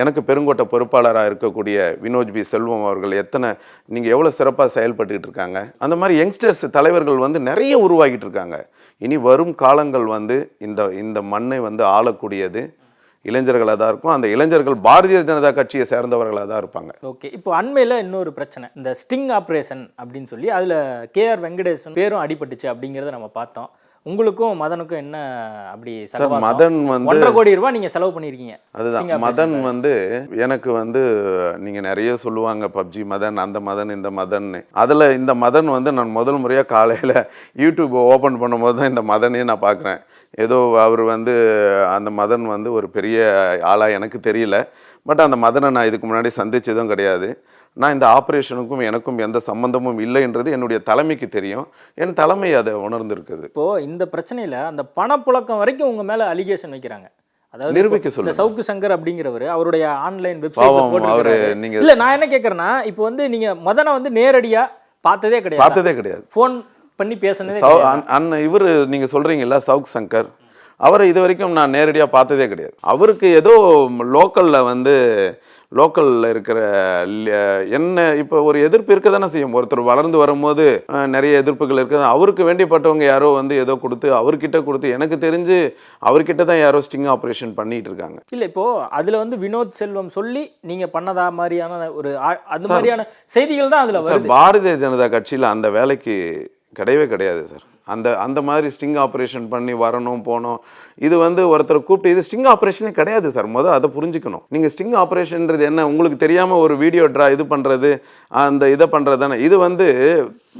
Speaker 2: எனக்கு பெருங்கோட்டை பொறுப்பாளராக இருக்கக்கூடிய வினோஜ் பி. செல்வம் அவர்கள் எத்தனை நீங்கள் எவ்வளோ சிறப்பாக செயல்பட்டுக்கிட்டு இருக்காங்க? அந்த மாதிரி யங்ஸ்டர்ஸ் தலைவர்கள் வந்து நிறைய உருவாகிட்டு இருக்காங்க. இனி வரும் காலங்கள் வந்து இந்த இந்த மண்ணை வந்து ஆளக்கூடியது. இளைஞர்களாக தான் இருக்கும். அந்த இளைஞர்கள் பாரதிய ஜனதா கட்சியை சேர்ந்தவர்களாக தான் இருப்பாங்க.
Speaker 1: ஓகே. இப்போ அண்மையில் இன்னொரு பிரச்சனை. இந்த ஸ்டிங் ஆப்ரேஷன் அப்படின்னு சொல்லி அதில் கேஆர் வெங்கடேசன் பேரும் அடிபட்டுச்சு அப்படிங்கிறத நம்ம பார்த்தோம். உங்களுக்கும் மதனுக்கும் என்ன அப்படி
Speaker 2: சார்? மதன் வந்து
Speaker 1: ஒன்றரை கோடி ரூபாய் நீங்க செலவு பண்ணியிருக்கீங்க.
Speaker 2: அதுதான். மதன். வந்து எனக்கு வந்து நீங்க நிறைய சொல்லுவாங்க பப்ஜி மதன் அந்த மதன் இந்த மதன்னு. அதுல இந்த மதன் வந்து நான் முதல் முறையா காலையில யூடியூப் ஓபன் பண்ணும்போது தான் இந்த மதனே நான் பார்க்குறேன். ஏதோ அவர் வந்து அந்த மதன் வந்து ஒரு பெரிய ஆளா எனக்கு தெரியல. பட் அந்த மதனை நான் இதுக்கு முன்னாடி சந்திச்சதும் கிடையாது. நான் இந்த ஆப்ரேஷனுக்கும் எனக்கும் எந்த சம்பந்தமும் இல்லைன்றது என்னுடைய தலைமைக்கு தெரியும். என் தலைமை அதை உணர்ந்திருக்குது.
Speaker 1: இப்போ இந்த பிரச்சனையில அந்த பணப்புழக்கம் வரைக்கும் உங்க மேல அலிகேஷன் வைக்கிறாங்க. அதாவது
Speaker 2: நிரூபிக்க சொல்லுங்க.
Speaker 1: சவுக்கு சங்கர் அப்படிங்கிறவர் அவருடைய ஆன்லைன் வெப்சைட்
Speaker 2: அவரு நீங்க
Speaker 1: இல்ல நான் என்ன கேக்குறேன்னா இப்போ வந்து நீங்க மதனை வந்து நேரடியா பார்த்ததே கிடையாது.
Speaker 2: பார்த்ததே கிடையாது.
Speaker 1: ஃபோன் பண்ணி பேசுனதே
Speaker 2: அண்ணன் இவர் நீங்க சொல்றீங்கல்ல சவுக் சங்கர். அவரை இது வரைக்கும் நான் நேரடியாக பார்த்ததே கிடையாது. அவருக்கு ஏதோ லோக்கல்ல வந்து லோக்கலில் இருக்கிற என்ன இப்போ ஒரு எதிர்ப்பு இருக்க தானே செய்யும். ஒருத்தர் வளர்ந்து வரும்போது நிறைய எதிர்ப்புகள் இருக்குது அவருக்கு வேண்டியப்பட்டவங்க யாரோ வந்து ஏதோ கொடுத்து அவர்கிட்ட கொடுத்து எனக்கு தெரிஞ்சு அவர்கிட்ட தான் யாரோ ஸ்டிங் ஆப்ரேஷன் பண்ணிட்டு இருக்காங்க.
Speaker 1: இல்ல இப்போ அதுல வந்து வினோத் செல்வம் சொல்லி நீங்க பண்ணதா மாதிரியான ஒரு அது மாதிரியான செய்திகள் தான் அதுல வருது.
Speaker 2: பாரதிய ஜனதா கட்சியில் அந்த வேலைக்கு கிடையவே கிடையாது சார். அந்த அந்த மாதிரி ஸ்டிங் ஆப்ரேஷன் பண்ணி வரணும் போகணும் இது வந்து ஒருத்தரை கூப்பிட்டு இது ஸ்டிங் ஆப்ரேஷனே கிடையாது சார். முதல் அதை புரிஞ்சுக்கணும். நீங்கள் ஸ்டிங் ஆப்ரேஷன்ன்றது என்ன? உங்களுக்கு தெரியாமல் ஒரு வீடியோ ட்ரா இது பண்ணுறது அந்த இதை பண்ணுறது தானே. இது வந்து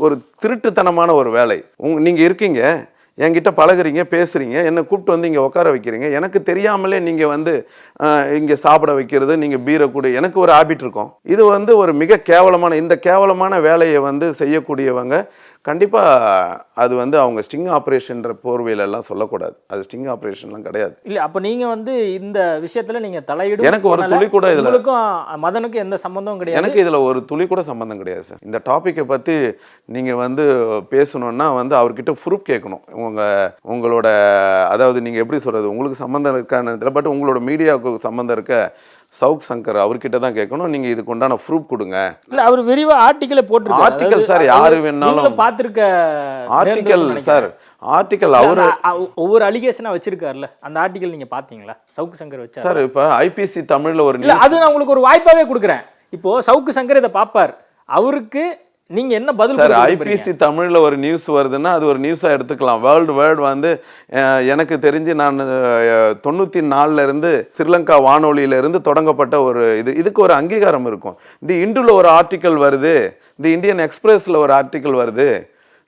Speaker 2: ஒரு திருட்டுத்தனமான ஒரு வேலை. உங் நீங்கள் இருக்கீங்க என்கிட்ட பழகுறீங்க பேசுகிறீங்க என்னை கூப்பிட்டு வந்து இங்கே உட்கார வைக்கிறீங்க. எனக்கு தெரியாமலே நீங்கள் வந்து இங்கே சாப்பிட வைக்கிறது நீங்கள் பீரை கூட. எனக்கு ஒரு ஹாபிட் இருக்கும். இது வந்து ஒரு மிக கேவலமான இந்த கேவலமான வேலையை வந்து செய்யக்கூடியவங்க கண்டிப்பாக அது வந்து அவங்க ஸ்டிங் ஆப்ரேஷன்ற போர்வையில எல்லாம் சொல்லக்கூடாது. அது ஸ்டிங் ஆப்ரேஷன்லாம் கிடையாது.
Speaker 1: இல்ல அப்ப நீங்க வந்து இந்த விஷயத்துல நீங்க தலையிடும்
Speaker 2: எனக்கு ஒரு துளி கூட இதுல-
Speaker 1: மதனுக்கும் எந்த சம்பந்தமும் கிடையாது.
Speaker 2: எனக்கு இதில் ஒரு துளி கூட சம்மந்தம் கிடையாது சார் இந்த டாப்பிக்கை பற்றி நீங்கள் வந்து பேசணுன்னா வந்து அவர்கிட்ட ப்ரூஃப் கேட்கணும். உங்கள் உங்களோட அதாவது நீங்கள் எப்படி சொல்கிறது உங்களுக்கு சம்மந்தம் இருக்கான்னு பட் உங்களோட மீடியாவுக்கு சம்மந்தம் இருக்க சவுக் சங்கர் அவர்கிட்ட தான் கேட்கணும். நீங்கள் இதுக்கு உண்டான ப்ரூஃப் கொடுங்க.
Speaker 1: இல்ல அவர் விரிவா ஆர்டிக்கலை
Speaker 2: Article
Speaker 1: அதாவது
Speaker 2: சார், யாரு வேணாலும்
Speaker 1: பார்த்திருக்க
Speaker 2: ஆர்டிக்கல் சார். ஆர்டிக்கல் அவர்
Speaker 1: ஒவ்வொரு அலிகேஷனா வச்சிருக்காருல்ல. அந்த ஆர்டிக்கல் நீங்க பாத்தீங்களா சவுக்கு சங்கர் வச்சாரு.
Speaker 2: சார் இப்போ ஐபிசி தமிழில் ஒரு
Speaker 1: இல்ல அது நான் உங்களுக்கு ஒரு வாய்ப்பாவே கொடுக்குறேன். இப்போ சவுக்கு சங்கர் இதை பார்ப்பார். அவருக்கு நீங்க என்ன பதில்
Speaker 2: சார்? ஐபிசி தமிழில் ஒரு நியூஸ் வருதுன்னா அது ஒரு நியூஸாக எடுத்துக்கலாம். வேர்ல்டு வேர்ல்டு வந்து எனக்கு தெரிஞ்சு நான் தொண்ணூற்றி நாலுல இருந்து ஸ்ரீலங்கா வானொலியில இருந்து தொடங்கப்பட்ட ஒரு இது. இதுக்கு ஒரு அங்கீகாரம் இருக்கும். தி இண்டுல ஒரு ஆர்டிக்கல் வருது. தி இந்தியன் எக்ஸ்பிரஸில் ஒரு ஆர்டிக்கல் வருது.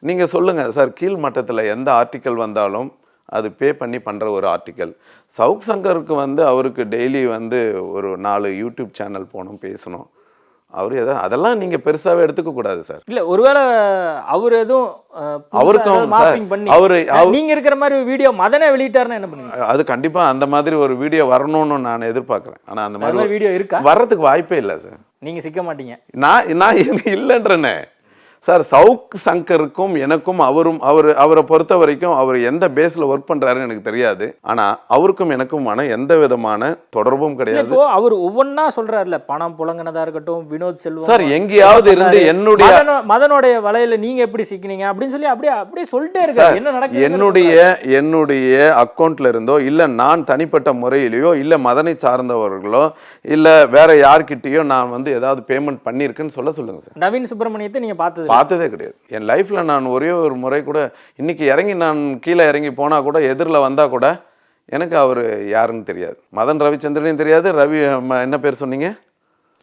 Speaker 2: நீங்கள் சொல்லுங்கள் சார் கீழ் மட்டத்தில் எந்த ஆர்டிக்கல் வந்தாலும் அது பே பண்ணி பண்ணுற ஒரு ஆர்டிக்கல் சவுக் சங்கருக்கு வந்து அவருக்கு டெய்லி வந்து ஒரு நாலு யூடியூப் சேனல் போகணும் பேசணும். அவர் எதை அதெல்லாம் நீங்கள் பெருசாகவே எடுத்துக்க கூடாது சார்.
Speaker 1: இல்ல ஒருவேளை அவர் எதுவும்
Speaker 2: அவருக்கும் அவரு- அவ-
Speaker 1: நீங்க இருக்கிற மாதிரி வீடியோ மதனே வெளியிட்டாருன்னா என்ன பண்ணுவீங்க?
Speaker 2: அது கண்டிப்பா அந்த மாதிரி ஒரு வீடியோ வரணும்னு நான் எதிர்பார்க்குறேன். ஆனா அந்த
Speaker 1: மாதிரி வீடியோ இருக்கா?
Speaker 2: வர்றதுக்கு வாய்ப்பே இல்லை சார்.
Speaker 1: நீங்க சிக்க மாட்டீங்க.
Speaker 2: நான் நான் இல்லைன்றனே. சார் சவுக் சங்கருக்கும் எனக்கும் அவரும் அவர் அவரை பொறுத்த வரைக்கும் அவர் எந்த பேஸ்ல ஒர்க் பண்றாருன்னு எனக்கு தெரியாது. ஆனா அவருக்கும் எனக்குமான எந்த விதமான தொடர்பும் கிடையாது.
Speaker 1: அவர் ஒவ்வொன்னா சொல்றாருல பணம் புழங்கினதா இருக்கட்டும் வினோத் செல்வம்
Speaker 2: சார் எங்கேயாவது இருந்து. என்னுடைய
Speaker 1: மதனோ- மதனுடைய வலையில நீங்க எப்படி சிக்கினீங்க? அப்படின்னு சொல்லி அப்படியே அப்படியே சொல்லிட்டே இருக்காரு. என்ன நடக்குது
Speaker 2: என்னுடைய என்னுடைய அக்கௌண்ட்ல இருந்தோ இல்ல நான் தனிப்பட்ட முறையிலையோ இல்ல மதனை சார்ந்தவர்களோ இல்ல வேற யார்கிட்டயோ நான் வந்து ஏதாவது பேமெண்ட் பண்ணியிருக்கேன்னு சொல்ல சொல்லுங்க சார்.
Speaker 1: நவீன் சுப்பிரமணியத்தை நீங்க பார்த்தது.
Speaker 2: பார்த்ததே கிடையாது. என் லைஃப்ல நான் ஒரே ஒரு முறை கூட இன்னைக்கு இறங்கி நான் கீழே இறங்கி போனா கூட எதிரில் வந்தா கூட எனக்கு அவர் யாருன்னு தெரியாது. மதன் ரவிச்சந்திரனையும் தெரியாது. ரவி என்ன பேர் சொன்னீங்க?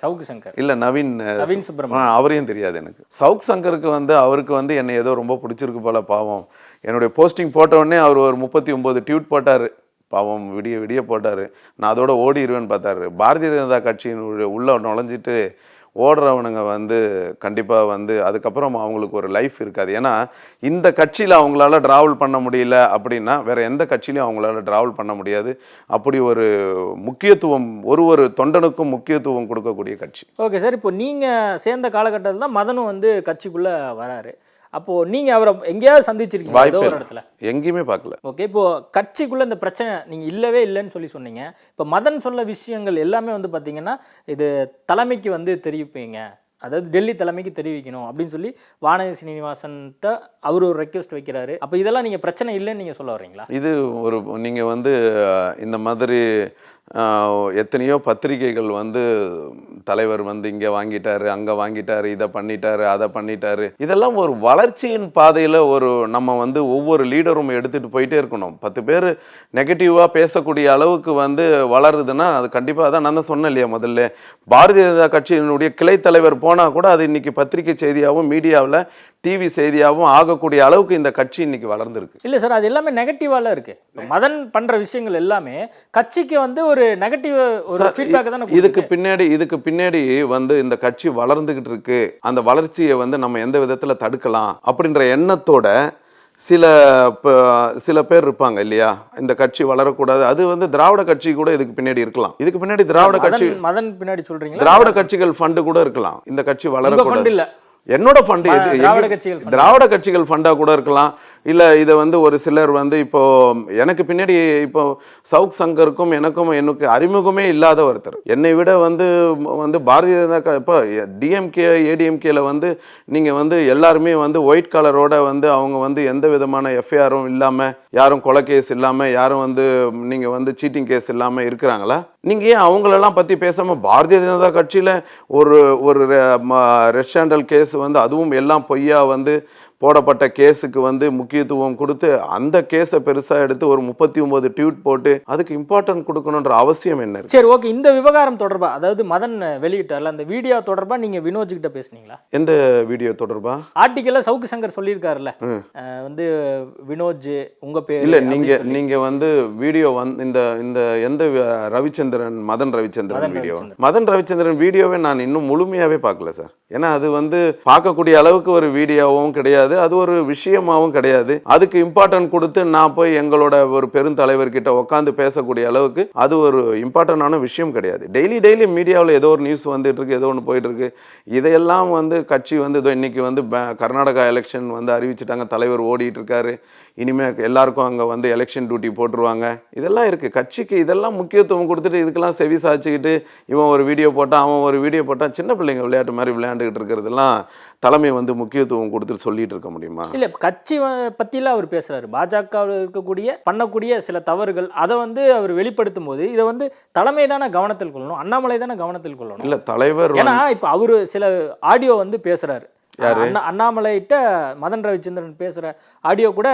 Speaker 1: சவுக்கு சங்கர்.
Speaker 2: இல்ல நவீன்
Speaker 1: நவீன்
Speaker 2: ஆ,
Speaker 1: சுப்பிரமணியம்
Speaker 2: அவரையும் தெரியாது எனக்கு. சவுக் சங்கருக்கு வந்து அவருக்கு வந்து என்னை ஏதோ ரொம்ப பிடிச்சிருக்கு போல பாவம். என்னுடைய போஸ்டிங் போட்ட உடனே அவர் ஒரு முப்பத்தி ஒன்பது ட்வீட் போட்டார். பாவம் விடிய விடிய போட்டார். நான் அதோட ஓடிடுவேன்னு பார்த்தாரு. பாரதிய ஜனதா கட்சியின் உள்ள நுழைஞ்சிட்டு ஓடுறவனுங்க வந்து கண்டிப்பாக வந்து அதுக்கப்புறம் அவங்களுக்கு ஒரு லைஃப் இருக்காது. ஏன்னா இந்த கட்சியில் அவங்களால டிராவல் பண்ண முடியல அப்படின்னா வேறு எந்த கட்சியிலையும் அவங்களால ட்ராவல் பண்ண முடியாது. அப்படி ஒரு முக்கியத்துவம் ஒரு ஒரு தொண்டனுக்கும் முக்கியத்துவம் கொடுக்கக்கூடிய கட்சி.
Speaker 1: ஓகே சார் இப்போ நீங்கள் சேர்ந்த காலகட்டத்தில் தான் மதனும் வந்து கட்சிக்குள்ளே வராரு. அப்போ நீங்க அவரை எங்கேயாவது சந்திச்சிருக்கீங்க ஏதோ ஒரு. இடத்துல.
Speaker 2: எங்கேயுமே பார்க்கல.
Speaker 1: ஓகே இப்போ கட்சிக்குள்ள இந்த பிரச்சனை நீங்க இல்லவே இல்லைன்னு சொல்லி சொன்னீங்க. இப்போ மதன் சொல்ல விஷயங்கள் எல்லாமே வந்து பாத்தீங்கன்னா இது தலைமைக்கு வந்து தெரிவிப்பீங்க. அதாவது டெல்லி தலைமைக்கு தெரிவிக்கணும் அப்படின்னு சொல்லி வானதி சீனிவாசன்ட்ட அவர் ஒரு ரெக்வெஸ்ட் வைக்கிறாரு. அப்போ இதெல்லாம் நீங்க பிரச்சனை இல்லைன்னு நீங்க சொல்ல வர்றீங்களா?
Speaker 2: இது ஒரு நீங்கள் வந்து இந்த மாதிரி எத்தனையோ பத்திரிகைகள் வந்து தலைவர் வந்து இங்கே வாங்கிட்டாரு அங்கே வாங்கிட்டாரு இதை பண்ணிட்டாரு அதை பண்ணிட்டாரு. இதெல்லாம் ஒரு வளர்ச்சியின் பாதையில் ஒரு நம்ம வந்து ஒவ்வொரு லீடரும் எடுத்துகிட்டு போயிட்டே இருக்கணும். பத்து பேர் நெகட்டிவாக பேசக்கூடிய அளவுக்கு வந்து வளருதுன்னா அது கண்டிப்பாக அதான் நான் தான் சொன்னேன் இல்லையா முதல்ல. பாரதிய ஜனதா கட்சியினுடைய கிளை தலைவர் போனால் கூட அது இன்னைக்கு பத்திரிகை செய்தியாகவும் மீடியாவில் டிவி செய்தியாகவும் ஆகக்கூடிய அளவுக்கு இந்த கட்சி இன்னைக்கு வளர்ந்துருக்கு.
Speaker 1: இல்லை சார் அது எல்லாமே நெகட்டிவால இருக்கு. மதன் பண்ற விஷயங்கள் எல்லாமே கட்சிக்கு வந்து ஒரு நெகட்டிவ் ஒரு ஃபீட்பேக் தானே
Speaker 2: இதுக்கு. பின்னாடி இதுக்கு பின்னாடி வந்து இந்த கட்சி வளர்ந்துகிட்டு இருக்கு. அந்த வளர்ச்சியை வந்து நம்ம எந்த விதத்துல தடுக்கலாம் அப்படின்ற எண்ணத்தோட சில சில பேர் இருப்பாங்க இல்லையா? இந்த கட்சி வளரக்கூடாது. அது வந்து திராவிட கட்சி கூட இதுக்கு பின்னாடி இருக்கலாம். இதுக்கு பின்னாடி திராவிட கட்சி
Speaker 1: மதன் பின்னாடி சொல்றீங்களா?
Speaker 2: திராவிட கட்சிகள் ஃபண்டு கூட இருக்கலாம். இந்த கட்சி வளரக்கூடாது.
Speaker 1: இல்ல.
Speaker 2: என்னோட ஃபண்டு
Speaker 1: திராவிட கட்சிகள்.
Speaker 2: திராவிட கட்சிகள் ஃபண்டா கூட இருக்கலாம். இல்லை இதை வந்து ஒரு சிலர் வந்து இப்போ எனக்கு பின்னாடி இப்போ சவுக் சங்கருக்கும் எனக்கும் எனக்கு அறிமுகமே இல்லாத ஒருத்தர். என்னை விட வந்து வந்து பாரதிய ஜனதா இப்போ டிஎம்கே ஏடிஎம்கேல வந்து நீங்கள் வந்து எல்லாருமே வந்து ஒயிட் கலரோட வந்து அவங்க வந்து எந்த விதமான எஃப்ஐஆரும் இல்லாமல் யாரும் கொலை கேஸ் இல்லாமல் யாரும் வந்து நீங்கள் வந்து சீட்டிங் கேஸ் இல்லாமல் இருக்கிறாங்களா? நீங்கள் ஏன் அவங்களெல்லாம் பற்றி பேசாமல் பாரதிய ஜனதா கட்சியில் ஒரு ஒரு ரெட் சாண்டல் கேஸ் வந்து அதுவும் எல்லாம் பொய்யா வந்து போடப்பட்ட கேஸுக்கு வந்து முக்கியத்துவம் கொடுத்து அந்த கேஸை பெருசாக எடுத்து ஒரு முப்பத்தி ஒன்பது ட்வீட் போட்டு அதுக்கு இம்பார்ட்டன்ட் கொடுக்கணுன்ற அவசியம் என்ன
Speaker 1: சரி ஓகே. இந்த விவகாரம் தொடர்பா? அதாவது மதன் வெளியிட்டார்ல அந்த வீடியோ தொடர்பா நீங்க வினோஜ் கிட்ட பேசுனீங்களா?
Speaker 2: எந்த வீடியோ தொடர்பா?
Speaker 1: ஆர்டிக்கல்ல சவுக்கு சங்கர் சொல்லியிருக்காருல்ல. வந்து வினோஜ் உங்க பேர்
Speaker 2: இல்ல நீங்க நீங்க வந்து வீடியோ வந்து இந்த இந்த எந்த வி- ரவிச்சந்திரன் மதன் ரவிச்சந்திரன் வீடியோ. மதன் ரவிச்சந்திரன் வீடியோவை நான் இன்னும் முழுமையாவே பார்க்கல சார் ஏன்னா அது வந்து பார்க்கக்கூடிய அளவுக்கு ஒரு வீடியோவும் கிடையாது. அது ஒரு விஷயமாவும் கிடையாது. அதுக்கு இம்பார்ட்டன்ட் கொடுத்து நான் போய் எங்களோட ஒரு பெருந்தலைவர்கிட்ட உட்காந்து பேசக்கூடிய அளவுக்கு அது ஒரு இம்பார்ட்டன்டான விஷயம் கிடையாது. டெய்லி டெய்லி மீடியாவில் ஏதோ ஒரு நியூஸ் வந்துட்டு இருக்கு ஏதோ ஒன்று போயிட்டு இருக்கு. இதையெல்லாம் வந்து கட்சி வந்து இதோ இன்னைக்கு வந்து கர்நாடகா எலெக்ஷன் வந்து அறிவிச்சிட்டாங்க. தலைவர் ஓடிட்டு இருக்காரு. இனிமே எல்லாருக்கும் அங்கே வந்து எலெக்ஷன் டியூட்டி போட்டுருவாங்க. இதெல்லாம் இருக்குது கட்சிக்கு இதெல்லாம் முக்கியத்துவம் கொடுத்துட்டு இதுக்கெல்லாம் செவி சாய்ச்சிக்கிட்டு இவன் ஒரு வீடியோ போட்டான் அவன் ஒரு வீடியோ போட்டான் சின்ன பிள்ளைங்க விளையாட்டு மாதிரி விளையாண்டுக்கிட்டு இருக்கிறதெல்லாம் தலைமை வந்து முக்கியத்துவம் கொடுத்துட்டு சொல்லிட்டு இருக்க முடியுமா?
Speaker 1: இல்ல கட்சி பத்திலாம் அவர் பேசுறாரு. பாஜகவில் இருக்கக்கூடிய பண்ணக்கூடிய சில தவறுகள் அதை வந்து அவர் வெளிப்படுத்தும் போது இதை வந்து தலைமை தானே கவனத்தில் கொள்ளணும் அண்ணாமலை தானே கவனத்தில் கொள்ளணும்.
Speaker 2: இல்லை தலைவர்
Speaker 1: ஏன்னா இப்ப அவரு சில ஆடியோ வந்து பேசுறாரு. அண்ணா அண்ணாமலைகிட்ட மதன் ரவிச்சந்திரன் பேசுற ஆடியோ கூட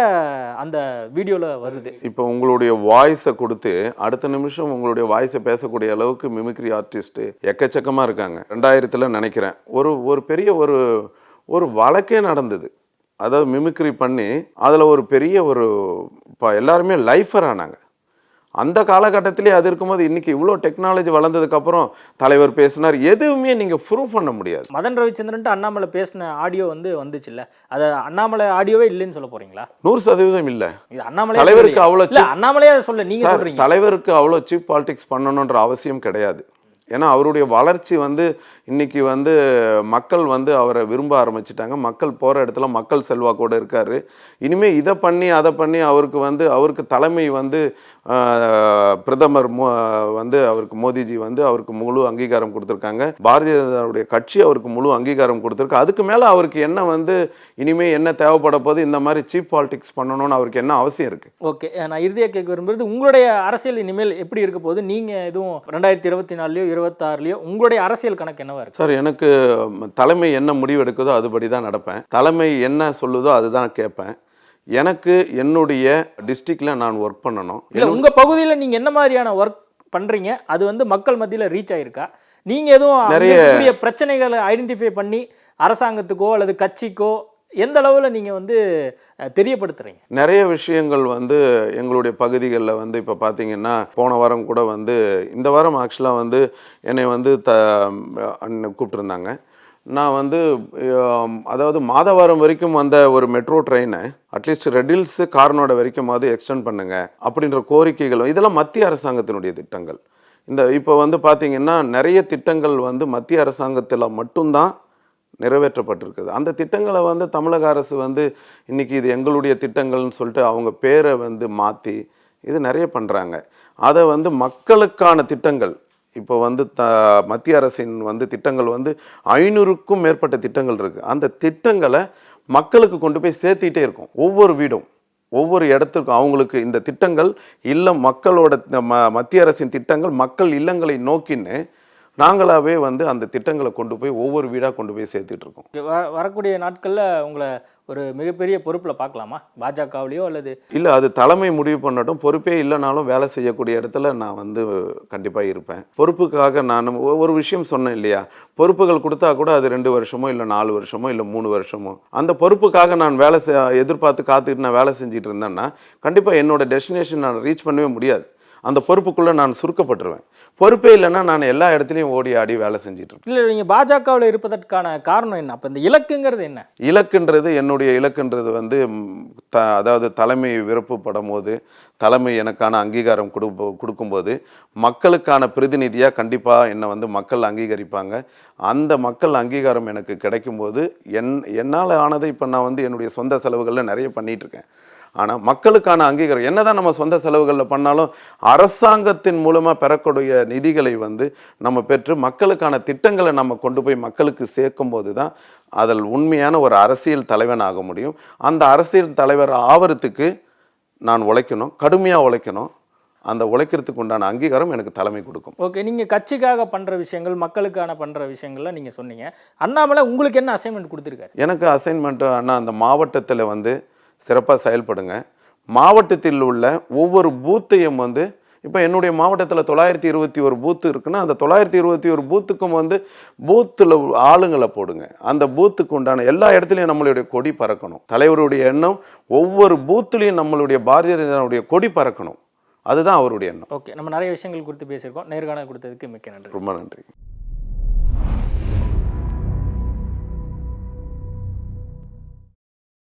Speaker 1: அந்த வீடியோல வருது.
Speaker 2: இப்போ உங்களுடைய வாய்ஸை கொடுத்து அடுத்த நிமிஷம் உங்களுடைய வாய்ஸை பேசக்கூடிய அளவுக்கு மிமிக்ரி ஆர்டிஸ்ட் எக்கச்சக்கமாக இருக்காங்க. ரெண்டாயிரத்தில் நினைக்கிறேன். ஒரு ஒரு பெரிய ஒரு ஒரு வழக்கே நடந்தது. அதாவது மிமிக்ரி பண்ணி அதில் ஒரு பெரிய ஒரு இப்போ எல்லாருமே லைஃபர் ஆனாங்க. அந்த காலகட்டத்திலே அது இருக்கும்போது இன்னைக்கு இவ்வளோ டெக்னாலஜி வளர்ந்ததுக்கப்புறம் தலைவர் பேசினார். எதுவுமே நீங்கள் ப்ரூவ் பண்ண முடியாது.
Speaker 1: மதன் ரவிச்சந்திரன் அண்ணாமலை பேசின ஆடியோ வந்து வந்துச்சுல்ல? அது அண்ணாமலை ஆடியோவே இல்லைன்னு சொல்ல போறீங்களா?
Speaker 2: நூறு சதவீதம் இல்லை.
Speaker 1: இது அண்ணாமலை
Speaker 2: தலைவருக்கு அவ்வளோ
Speaker 1: இல்ல அண்ணாமலையே சொல்ல நீங்க
Speaker 2: சார்,
Speaker 1: சொல்றீங்க.
Speaker 2: தலைவருக்கு அவ்வளோ சீப் பாலிடிக்ஸ் பண்ணணுன்ற அவசியம் கிடையாது. ஏன்னா அவருடைய வளர்ச்சி வந்து இன்னைக்கு வந்து மக்கள் வந்து அவரை விரும்ப ஆரம்பிச்சிட்டாங்க. மக்கள் போகிற இடத்துல மக்கள் செல்வாக்கோட இருக்காரு. இனிமே இதை பண்ணி அதை பண்ணி அவருக்கு வந்து அவருக்கு தலைமை வந்து பிரதமர் மோ வந்து அவருக்கு மோடிஜி வந்து அவருக்கு முழு அங்கீகாரம் கொடுத்துருக்காங்க. பாரதிய ஜனதாவுடைய கட்சி அவருக்கு முழு அங்கீகாரம் கொடுத்துருக்கு. அதுக்கு மேலே அவருக்கு என்ன வந்து இனிமே என்ன தேவைப்பட போது இந்த மாதிரி சீப் பாலிடிக்ஸ் பண்ணணும்னு அவருக்கு என்ன அவசியம் இருக்குது
Speaker 1: ஓகே. நான் இறுதியாக கேட்க விரும்புறது உங்களுடைய அரசியல் இனிமேல் எப்படி இருக்க போகுது? நீங்க எதுவும் ரெண்டாயிரத்தி இருபத்தி நாலுலயோ இருபத்தாறுலயோ உங்களுடைய அரசியல் கணக்கு என்னவா இருக்கு?
Speaker 2: சார் எனக்கு தலைமை என்ன முடிவு எடுக்குதோ அதுபடி தான் நடப்பேன். தலைமை என்ன சொல்லுதோ அதுதான் கேட்பேன். எனக்கு என்னுடைய டிஸ்ட்ரிக்டில் நான் ஒர்க் பண்ணணும்.
Speaker 1: இல்ல உங்க பகுதியில நீங்க என்ன மாதிரியான ஒர்க் பண்றீங்க? அது வந்து மக்கள் மத்தியில ரீச் ஆயிருக்கா? நீங்க எதுவும்
Speaker 2: நிறைய-
Speaker 1: பிரச்சனைகளை ஐடென்டிஃபை பண்ணி அரசாங்கத்துக்கோ அல்லது கட்சிக்கோ எந்த அளவுல நீங்க வந்து அஹ், தெரியப்படுத்துறீங்க?
Speaker 2: நிறைய விஷயங்கள் வந்து எங்களுடைய பகுதிகளில் வந்து இப்போ பார்த்தீங்கன்னா போன வாரம் கூட வந்து இந்த வாரம் ஆக்சுவலாக வந்து என்னை வந்து த கூப்பிட்டுருந்தாங்க. நான் வந்து அதாவது மாதவாரம் வரைக்கும் வந்த ஒரு மெட்ரோ ட்ரெயினை அட்லீஸ்ட் ரெடில்ஸ் கார்னோட வரைக்குமாவது எக்ஸ்டெண்ட் பண்ணுங்க அப்படின்ற கோரிக்கைகளும் இதெல்லாம் மத்திய அரசாங்கத்தினுடைய திட்டங்கள். இந்த இப்போ வந்து பார்த்தீங்கன்னா நிறைய திட்டங்கள் வந்து மத்திய அரசாங்கத்தில் மட்டும்தான் நிறைவேற்றப்பட்டிருக்குது. அந்த திட்டங்களை வந்து தமிழக அரசு வந்து இன்னைக்கு இது எங்களுடைய திட்டங்கள்னு சொல்லிட்டு அவங்க பேரை வந்து மாற்றி இது நிறைய பண்ணுறாங்க அதை வந்து மக்களுக்கான திட்டங்கள் இப்போ வந்து த மத்திய அரசின் வந்து திட்டங்கள் வந்து ஐநூறுக்கும் மேற்பட்ட திட்டங்கள் இருக்குது அந்த திட்டங்களை மக்களுக்கு கொண்டு போய் சேர்த்துக்கிட்டே இருக்கும். ஒவ்வொரு வீடும் ஒவ்வொரு இடத்துக்கும் அவங்களுக்கு இந்த திட்டங்கள் இல்லம் மக்களோட ம மத்திய அரசின் திட்டங்கள் மக்கள் இல்லங்களை நோக்கின்னு நாங்களாவே வந்து அந்த திட்டங்களை கொண்டு போய் ஒவ்வொரு வீடாக கொண்டு போய் சேர்த்துட்டு இருக்கோம்.
Speaker 1: வரக்கூடிய நாட்கள்ல உங்களை ஒரு மிகப்பெரிய பொறுப்புல பார்க்கலாமா? பாஜகவிலையோ அல்லது
Speaker 2: இல்லை அது தலைமை முடிவு பண்ணட்டும். பொறுப்பே இல்லைனாலும் வேலை செய்யக்கூடிய இடத்துல நான் வந்து கண்டிப்பாக இருப்பேன். பொறுப்புக்காக நான் ஒரு விஷயம் சொன்னேன் இல்லையா? பொறுப்புகள் கொடுத்தா கூட அது ரெண்டு வருஷமோ இல்லை நாலு வருஷமோ இல்லை மூணு வருஷமோ. அந்த பொறுப்புக்காக நான் வேலை எதிர்பார்த்து காத்துக்கிட்டு நான் வேலை செஞ்சுட்டு இருந்தேன்னா கண்டிப்பாக என்னோட டெஸ்டினேஷன் நான் ரீச் பண்ணவே முடியாது. அந்த பொறுப்புக்குள்ளே நான் சுருக்கப்பட்டுருவேன். பொறுப்பே இல்லைன்னா நான் எல்லா இடத்துலையும் ஓடி ஆடி வேலை செஞ்சுட்டு இருப்பேன்.
Speaker 1: இல்ல நீங்க பாஜகவில் இருப்பதற்கான காரணம் என்ன? அப்ப இந்த இலக்குங்கிறது என்ன?
Speaker 2: இலக்குன்றது என்னுடைய இலக்குன்றது வந்து த அதாவது தலைமை விருப்பப்படும் போது தலைமை எனக்கான அங்கீகாரம் கொடுப்போ கொடுக்கும்போது மக்களுக்கான பிரதிநிதியாக கண்டிப்பாக என்னை வந்து மக்கள் அங்கீகரிப்பாங்க. அந்த மக்கள் அங்கீகாரம் எனக்கு கிடைக்கும்போது என் என்னால் ஆனதை இப்போ நான் வந்து என்னுடைய சொந்த செலவுகளில் நிறைய பண்ணிட்டு இருக்கேன். ஆனால் மக்களுக்கான அங்கீகாரம் என்னதான் நம்ம சொந்த செலவுகளில் பண்ணாலும் அரசாங்கத்தின் மூலமாக பெறக்கூடிய நிதிகளை வந்து நம்ம பெற்று மக்களுக்கான திட்டங்களை நம்ம கொண்டு போய் மக்களுக்கு சேர்க்கும் போது தான் அதில் உண்மையான ஒரு அரசியல் தலைவன் ஆக முடியும். அந்த அரசியல் தலைவர் ஆவறதுக்கு நான் உழைக்கணும் கடுமையாக உழைக்கணும். அந்த உழைக்கிறதுக்கு உண்டான அங்கீகாரம் எனக்கு தலைமை கொடுக்கும்.
Speaker 1: ஓகே நீங்கள் கட்சிக்காக பண்ணுற விஷயங்கள் மக்களுக்கான பண்ணுற விஷயங்கள்லாம் நீங்கள் சொன்னீங்க. அண்ணாமலை உங்களுக்கு என்ன அசைன்மெண்ட் கொடுத்துருக்காரு?
Speaker 2: எனக்கு அசைன்மெண்ட்டு அண்ணா அந்த மாவட்டத்தில் வந்து சிறப்பாக செயல்படுங்க. மாவட்டத்தில் உள்ள ஒவ்வொரு பூத்தையும் வந்து இப்போ என்னுடைய மாவட்டத்தில் தொள்ளாயிரத்தி இருபத்தி ஒரு பூத்து இருக்குன்னா அந்த தொள்ளாயிரத்தி இருபத்தி ஒரு பூத்துக்கும் வந்து பூத்தில் ஆளுங்களை போடுங்க. அந்த பூத்துக்கு உண்டான எல்லா இடத்துலையும் நம்மளுடைய கொடி பறக்கணும். தலைவருடைய எண்ணம் ஒவ்வொரு பூத்துலேயும் நம்மளுடைய பாரதிய ஜனதாவுடைய கொடி பறக்கணும். அதுதான் அவருடைய எண்ணம்.
Speaker 1: ஓகே நம்ம நிறைய விஷயங்கள் குறித்து பேசியிருக்கோம். நேர்காணல் கொடுத்ததுக்கு மிக்க நன்றி.
Speaker 2: ரொம்ப நன்றி.